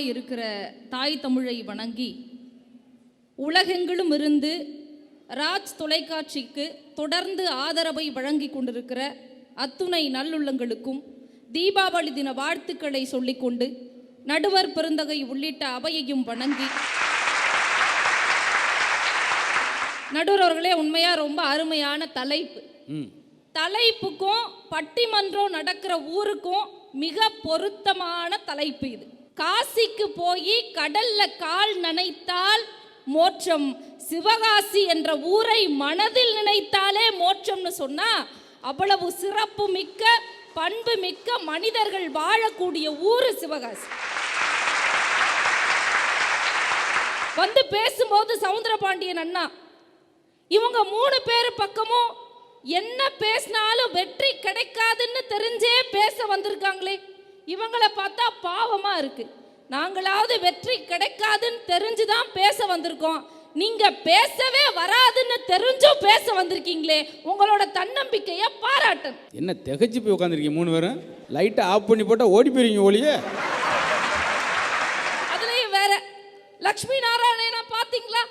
தாய் இருக்கிற தாய் தமிழை வணங்கி உலகெங்கிலும் இருந்து ராஜ் தொலைக்காட்சிக்கு தொடர்ந்து ஆதரவை வழங்கி கொண்டிருக்கிற அத்துணை நல்லுள்ளங்களுக்கும் தீபாவளி தின வாழ்த்துக்களை சொல்லிக்கொண்டு நடுவர் பெருந்தகை உள்ளிட்ட அவையையும் வணங்கி நடுவர் அவர்களே உண்மையா ரொம்ப அருமையான தலைப்பு. தலைப்புக்கும் பட்டிமன்றம் நடக்கிற ஊருக்கும் மிக பொருத்தமான தலைப்பு இது. காசிக்கு போய் கடல்ல கால் நனைத்தால் மோட்சம். சிவகாசி என்ற ஊரை மனதில் நினைத்தாலே மோட்சம்னு சொன்னா அவ்வளவு சிறப்பு மிக்க பண்பு மிக்க மனிதர்கள் வாழக்கூடிய ஊரு சிவகாசி. வந்து பேசும்போது சவுந்தரபாண்டியன் அண்ணா இவங்க மூணு பேர் பக்கமும் என்ன பேசினாலும் வெற்றி கிடைக்காதுன்னு தெரிஞ்சே பேச வந்திருக்காங்களே. இவங்கள பார்த்தா பாவமா இருக்கு. நாங்களாவது வெற்றி கிடைக்காதுன்னு தெரிஞ்சுதான் பேச வந்திருக்கோம். நீங்க பேசவே வராதுன்னு தெரிஞ்சும் பேச வந்திருக்கீங்களே. உங்களோட தன்னம்பிக்கையை பாராட்டணும். என்ன திகைச்சு போய் உட்காந்துருக்கீங்க மூணு பேரும்? லைட்டை ஆஃப் பண்ணி போட்டால் ஓடி போயிருவீங்க ஒளியே. அதுலயும் வேற. லக்ஷ்மி நாராயணனா பாத்தீங்களா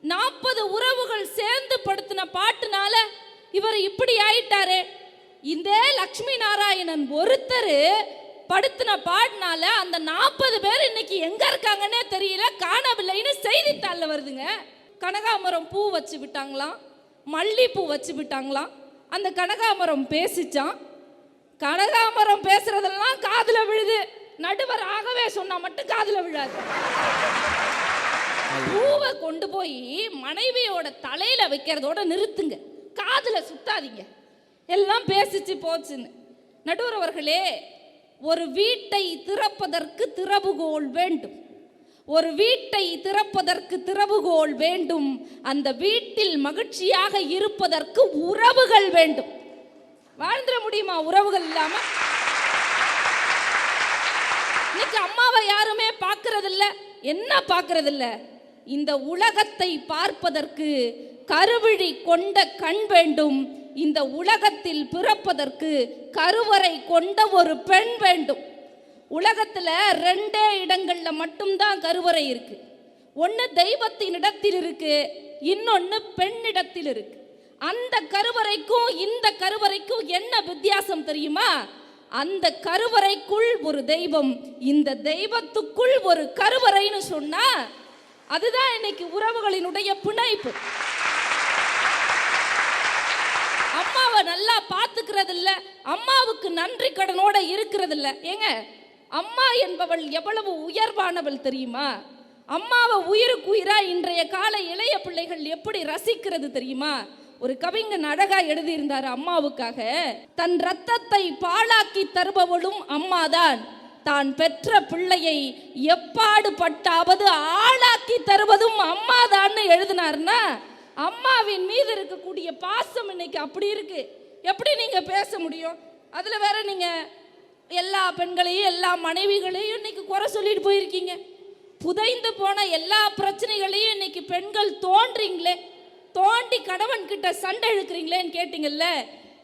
நாற்பது உறவுகள் சேர்ந்து படுத்தின பாட்டுனால இவர் இப்படி ஆயிட்டாரே. இந்த லக்ஷ்மி நாராயணன் ஒருத்தர் படுத்தின பாட்டுனால அந்த நாற்பது பேர் இன்னைக்கு எங்க இருக்காங்கன்னே தெரியல காணவில்லைன்னு செய்தித்தாள்ல வருதுங்க. கனகாமரம் பூ வச்சு விட்டாங்களாம் மல்லிப்பூ வச்சு விட்டாங்களாம். அந்த கனகாமரம் பேசிச்சான் கனகாமரம் பேசுறதெல்லாம் காதுல விழுது. நடுவர் ஆகவே சொன்னா மட்டும் காதுல விழாது. பூவை கொண்டு போய் மனைவியோட தலையில வைக்கிறதோட நிறுத்துங்க. காதுல சுத்தாதீங்க. எல்லாம் பேசிச்சு போச்சுன்னு. நடுவர் அவர்களே ஒரு வீட்டை திறப்பதற்கு திறவுகோல் வேண்டும். ஒரு வீட்டை திறப்பதற்கு திறவுகோல் வேண்டும். அந்த வீட்டில் மகிழ்ச்சியாக இருப்பதற்கு உறவுகள் வேண்டும். வாழ்ந்துட முடியுமா? உறவுகள் இல்லாம? இன்னைக்கு அம்மாவை யாருமே பார்க்கறதில்ல. என்ன பார்க்கறதில்ல? இந்த உலகத்தை பார்ப்பதற்கு கருவிழி கொண்ட கண் வேண்டும். இந்த உலகத்தில் பிறப்பதற்கு கருவறை கொண்ட ஒரு பெண் வேண்டும். உலகத்தில் ரெண்டே இடங்களில் மட்டும்தான் கருவறை இருக்கு. ஒன்று தெய்வத்தின் இடத்தில் இருக்கு இன்னொன்று பெண்ணிடத்தில் இருக்கு. அந்த கருவறைக்கும் இந்த கருவறைக்கும் என்ன வித்தியாசம் தெரியுமா? அந்த கருவறைக்குள் ஒரு தெய்வம் இந்த தெய்வத்துக்குள் ஒரு கருவறைன்னு சொன்னா அதுதான் இன்னைக்கு உறவுகளினுடைய பிணைப்பு. அம்மாவை நல்லா பார்த்துக்கிறது இல்லை அம்மாவுக்கு நன்றி கடனோட இருக்கிறது இல்லை ஏங்க அம்மா என்பவள் எவ்வளவு உயர்வானவள் தெரியுமா? அம்மாவை உயிருக்கு உயிரா இன்றைய கால இளைய பிள்ளைகள் எப்படி ரசிக்கிறது தெரியுமா? ஒரு கவிஞன் அழகா எழுதியிருந்தார் அம்மாவுக்காக தன் ரத்தத்தை பாழாக்கி தருபவளும் அம்மாதான். தான் பெற்ற பிள்ளையை எப்பாடு பட்டாவது ஆளாக்கி தருவதும் அம்மாதான்னு எழுதினார்னா அம்மாவின் மீது இருக்கக்கூடிய பாசம் இன்னைக்கு அப்படி இருக்கு. எப்படி நீங்க பேச முடியும்? அதுல வேற நீங்க எல்லா பெண்களையும் எல்லா மனைவிகளையும் இன்னைக்கு குறை சொல்லிட்டு போயிருக்கீங்க. புதைந்து போன எல்லா பிரச்சனைகளையும் இன்னைக்கு பெண்கள் தோன்றீங்களே தோண்டி கணவன் கிட்ட சண்டை இழுக்கிறீங்களேன்னு கேட்டீங்கல்ல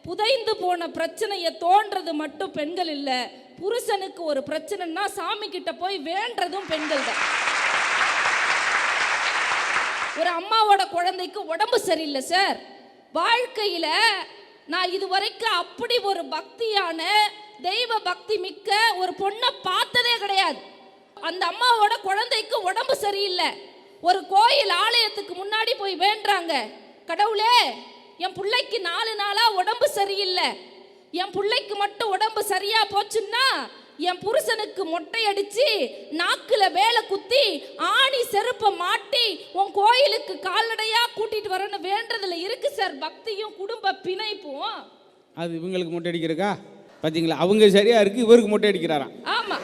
புதைந்து போன பிரச்சனையை தோன்றது மட்டும் பெண்கள் இல்லை புருஷனுக்கு ஒரு பிரச்சனைன்னா சாமி கிட்ட போய் வேண்டதும் பெண்கள் தான். ஒரு அம்மாவோட குழந்தைக்கு உடம்பு சரியில்லை சார். வாழ்க்கையில நான் இதுவரைக்கும் அப்படி ஒரு பக்தியான தெய்வ பக்தி மிக்க ஒரு பொண்ணை பார்த்ததே கிடையாது. அந்த அம்மாவோட குழந்தைக்கு உடம்பு சரியில்லை. ஒரு கோயில் ஆலயத்துக்கு முன்னாடி போய் வேண்டுறாங்க. கடவுளே என் பிள்ளைக்கு நாலு நாளா உடம்பு சரியில்லை. என் பிள்ளைக்கு மட்டும் உடம்பு சரியா போச்சுன்னா என் புருஷனுக்கு மொட்டை அடிச்சு நாக்குல வேலை குத்தி ஆணி செருப்பை மாட்டி உன் கோயிலுக்கு கால்நடையா கூட்டிட்டு வரேன்னு வேண்டதுல இருக்கு சார். பக்தியும் குடும்ப பிணைப்பும். அது இவங்களுக்கு மொட்டை அடிக்கிறக்கா பார்த்தீங்களா அவங்க சரியா இருக்கு இவருக்கு மொட்டை அடிக்கிறாராம். ஆமா.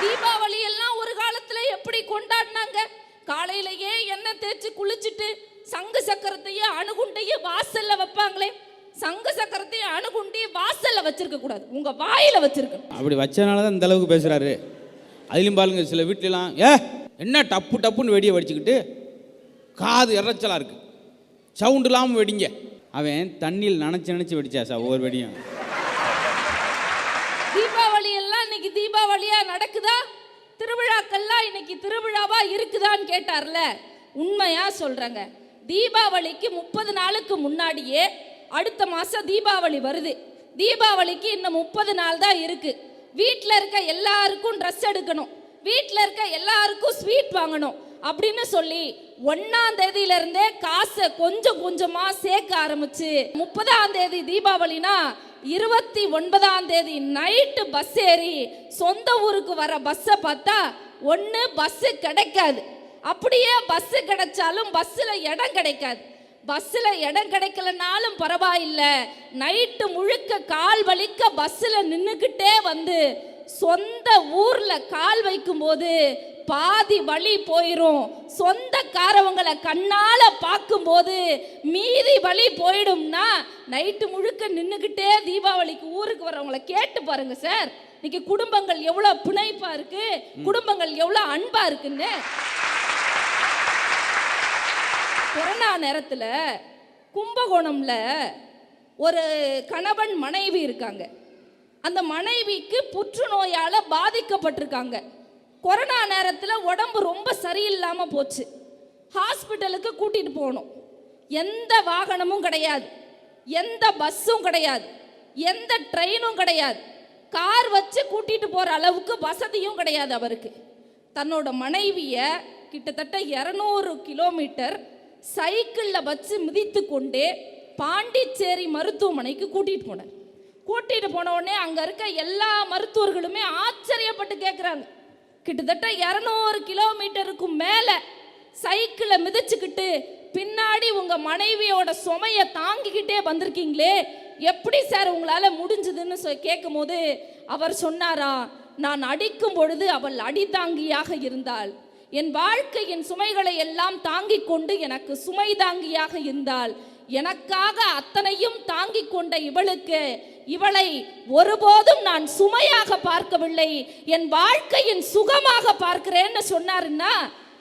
தீபாவளி எல்லாம் ஒரு காலத்துல எப்படி கொண்டாடினாங்க? காலையிலேயே எண்ணெய் தேய்ச்சி குளிச்சுட்டு சங்கு சக்கரத்தையும் அணுகுண்டையும் வாசல்ல வைப்பாங்களே. சங்கு சக்கரத்தையும் அணுகுண்டையும் வாசல்ல வச்சிருக்க கூடாது. உங்க வாயில வச்சிருக்கணும் அப்படி வச்சனால தான் இந்த அளவுக்கு பேசுகிறாரு அதுலேயும் பாருங்க சில வீட்டிலலாம் ஏ என்ன டப்பு டப்புன்னு வெடியை வெடிச்சுக்கிட்டு காது இறைச்சலாக இருக்கு. சவுண்ட் இல்லாமல் வெடிங்க. அவன் தண்ணியில் நனைச்சு நினச்சி வெடிச்சா சார் ஒவ்வொரு வெடியும். தீபாவளி எல்லாம் இன்னைக்கு தீபாவளியா நடக்குதா? திருவிழாக்கள்லாம் இன்னைக்கு திருவிழாவா இருக்குதான்னு கேட்டார்ல. உண்மையா சொல்றேங்க. தீபாவளிக்கு முப்பது நாளுக்கு முன்னாடியே அடுத்த மாதம் தீபாவளி வருது. தீபாவளிக்கு இன்னும் முப்பது நாள் தான் இருக்கு. வீட்டில் இருக்க எல்லாருக்கும் ட்ரெஸ் எடுக்கணும். வீட்டில் இருக்க எல்லாருக்கும் ஸ்வீட் வாங்கணும். அப்படின்னு சொல்லி ஒன்னாம் தேதியில இருந்தே காசை கொஞ்சம் கொஞ்சமா சேர்க்க ஆரம்பிச்சு முப்பதாம் தேதி தீபாவளினா இருபத்தி ஒன்பதாம் தேதி நைட்டு பஸ் ஏறி சொந்த ஊருக்கு வர பஸ்ஸை பார்த்தா ஒன்று பஸ்ஸு கிடைக்காது. அப்படியே பஸ்ஸு கிடைச்சாலும் பஸ்ஸில் இடம் கிடைக்காது. பஸ்ஸில் இடம் கிடைக்கலனாலும் பரவாயில்லை. நைட்டு முழுக்க கால் வலிக்க பஸ்ஸில் நின்றுக்கிட்டே வந்து சொந்த ஊரில் கால் வைக்கும்போது பாதி வழி போயிடும் சொந்தக்காரவங்களை கண்ணால் பார்க்கும்போது மீதி வழி போயிடும்னா நைட்டு முழுக்க நின்றுக்கிட்டே தீபாவளிக்கு ஊருக்கு வரவங்களை கேட்டு பாருங்க சார். இன்னைக்கு குடும்பங்கள் எவ்வளோ பிணைப்பாக இருக்குது குடும்பங்கள் எவ்வளோ அன்பாக இருக்குன்னு. கொரோனா நேரத்தில் கும்பகோணம்ல ஒரு கணவன் மனைவி இருக்காங்க. அந்த மனைவிக்கு புற்றுநோயால் பாதிக்கப்பட்டிருக்காங்க. கொரோனா நேரத்தில் உடம்பு ரொம்ப சரியில்லாமல் போச்சு. ஹாஸ்பிட்டலுக்கு கூட்டிகிட்டு போகணும். எந்த வாகனமும் கிடையாது. எந்த பஸ்ஸும் கிடையாது. எந்த ட்ரெயினும் கிடையாது. கார் வச்சு கூட்டிகிட்டு போகிற அளவுக்கு வசதியும் கிடையாது அவருக்கு. தன்னோட மனைவியை கிட்டத்தட்ட இரநூறு கிலோமீட்டர் சைக்கிளில் வச்சு மிதித்து கொண்டே பாண்டிச்சேரி மருத்துவமனைக்கு கூட்டிகிட்டு போனேன் கூட்டிகிட்டு போன உடனே அங்கே இருக்க எல்லா மருத்துவர்களுமே ஆச்சரியப்பட்டு கேட்குறாங்க கிட்டத்தட்ட இரநூறு கிலோமீட்டருக்கும் மேலே சைக்கிளை மிதிச்சுக்கிட்டு பின்னாடி உங்கள் மனைவியோட சுமையை தாங்கிக்கிட்டே வந்திருக்கீங்களே எப்படி சார் உங்களால் முடிஞ்சதுன்னு சொ கேட்கும் போது அவர் சொன்னாரா நான் அடிக்கும் பொழுது அவள் அடிதாங்கியாக இருந்தாள். என் வாழ்க்கையின் சுமைகளை எல்லாம் தாங்கிக் கொண்டு எனக்கு சுமை தாங்கியாக இருந்தால் எனக்காக அத்தனையும் தாங்கிக் கொண்ட இவளுக்கு இவளை ஒருபோதும் நான் சுமையாக பார்க்கவில்லை என் வாழ்க்கையின் சுகமாக பார்க்கிறேன்னு சொன்னாருன்னா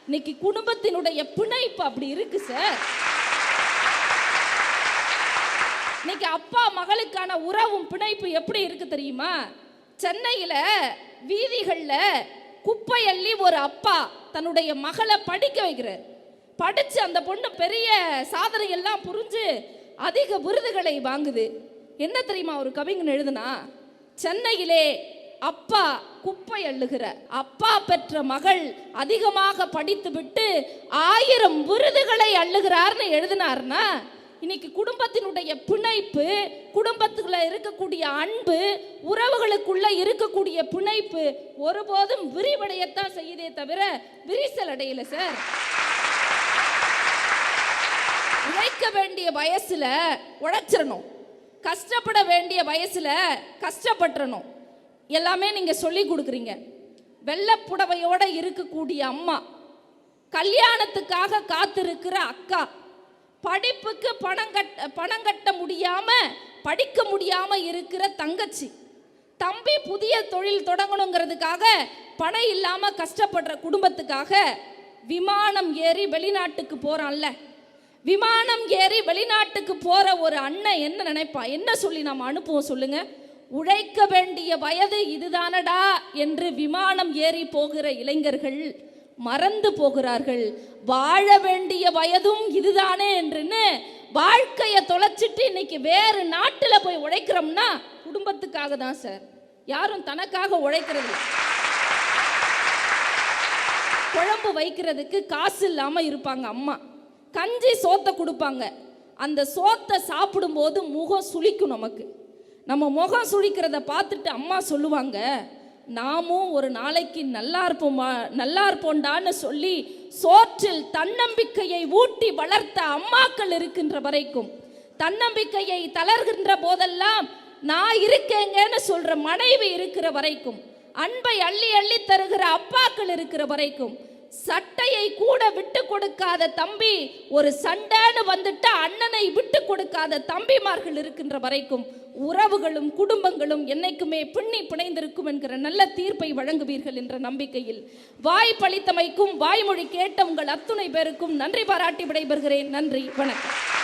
இன்னைக்கு குடும்பத்தினுடைய பிணைப்பு அப்படி இருக்கு சார். இன்னைக்கு அப்பா மகளுக்கான உறவும் பிணைப்பு எப்படி இருக்கு தெரியுமா? சென்னையில வீதிகளில் குப்பை அள்ளி ஒரு அப்பா தன்னுடைய மகளை படிக்க வைக்கிறார். படித்து அந்த பொண்ணு பெரிய சாதனை எல்லாம் புரிஞ்சு அதிக விருதுகளை வாங்குது. என்ன தெரியுமா ஒரு கவிஞன் எழுதுனா சென்னையிலே அப்பா குப்பை அள்ளுகிற அப்பா பெற்ற மகள் அதிகமாக படித்துவிட்டு ஆயிரம் விருதுகளை அள்ளுகிறார்னு எழுதினார்னா இன்னைக்கு குடும்பத்தினுடைய பிணைப்பு குடும்பத்துக்குள்ள இருக்கக்கூடிய அன்பு உறவுகளுக்குள்ள இருக்கக்கூடிய பிணைப்பு ஒருபோதும் விரிவடையத்தான் செய்யுதே தவிர விரிசல் அடையல சார். உழைக்க வேண்டிய வயசுல உழைச்சிடணும் கஷ்டப்பட வேண்டிய வயசுல கஷ்டப்பட்டுறணும். எல்லாமே நீங்க சொல்லி கொடுக்குறீங்க. வெள்ளப்புடவையோட இருக்கக்கூடிய அம்மா கல்யாணத்துக்காக காத்திருக்கிற அக்கா படிப்புக்கு பணம் கட்ட பணம் கட்ட முடியாமல் படிக்க முடியாமல் இருக்கிற தங்கச்சி. தம்பி புதிய தொழில் தொடங்கணுங்கிறதுக்காக பணம் இல்லாமல் கஷ்டப்படுற குடும்பத்துக்காக விமானம் ஏறி வெளிநாட்டுக்கு போகிறான்ல விமானம் ஏறி வெளிநாட்டுக்கு போகிற ஒரு அண்ணன் என்ன நினைப்பா? என்ன சொல்லி நாம் அனுப்புவோம் சொல்லுங்கள் உழைக்க வேண்டிய வயது இதுதானடா என்று விமானம் ஏறி போகிற இளைஞர்கள் மறந்து போகிறார்கள். வாழ வேண்டிய வயதும் இதுதானே என்றுன்னு வாழ்க்கையை தொலைச்சிட்டு இன்னைக்கு வேறு நாட்டில் போய் உழைக்கிறோம்னா குடும்பத்துக்காக தான் சார். யாரும் தனக்காக உழைக்கிறது குழம்பு வைக்கிறதுக்கு காசு இல்லாமல் இருப்பாங்க அம்மா. கஞ்சி சோத்தை கொடுப்பாங்க. அந்த சோத்தை சாப்பிடும்போது முகம் சுளிக்கும் நமக்கு. நம்ம முகம் சுளிக்கிறத பார்த்துட்டு அம்மா சொல்லுவாங்க நாமும் ஒரு நாளைக்கு நல்லா இருப்போமா நல்லா இருப்போண்டான்னு சொல்லி சோற்றில் தன்னம்பிக்கையை ஊட்டி வளர்த்த அம்மாக்கள் இருக்கின்ற வரைக்கும் தன்னம்பிக்கையை தளர்கின்ற போதெல்லாம் நான் இருக்கேங்கன்னு சொல்ற மனைவி இருக்கிற வரைக்கும் அன்பை அள்ளி அள்ளி தருகிற அப்பாக்கள் இருக்கிற வரைக்கும் சட்டையை கூட விட்டு கொடுக்காத தம்பி ஒரு சண்டைன்னு வந்துட்டு அண்ணனை விட்டு கொடுக்காத தம்பிமார்கள் இருக்கின்ற வரைக்கும் உறவுகளும் குடும்பங்களும் என்னைக்குமே பின்னி பிணைந்திருக்கும் என்கிற நல்ல தீர்ப்பை வழங்குவீர்கள் என்ற நம்பிக்கையில். வாய் பளித்தமைக்கும் வாய்மொழி கேட்ட உங்கள் அத்துணை பேருக்கும் நன்றி பாராட்டி விடைபெறுகிறேன். நன்றி வணக்கம்.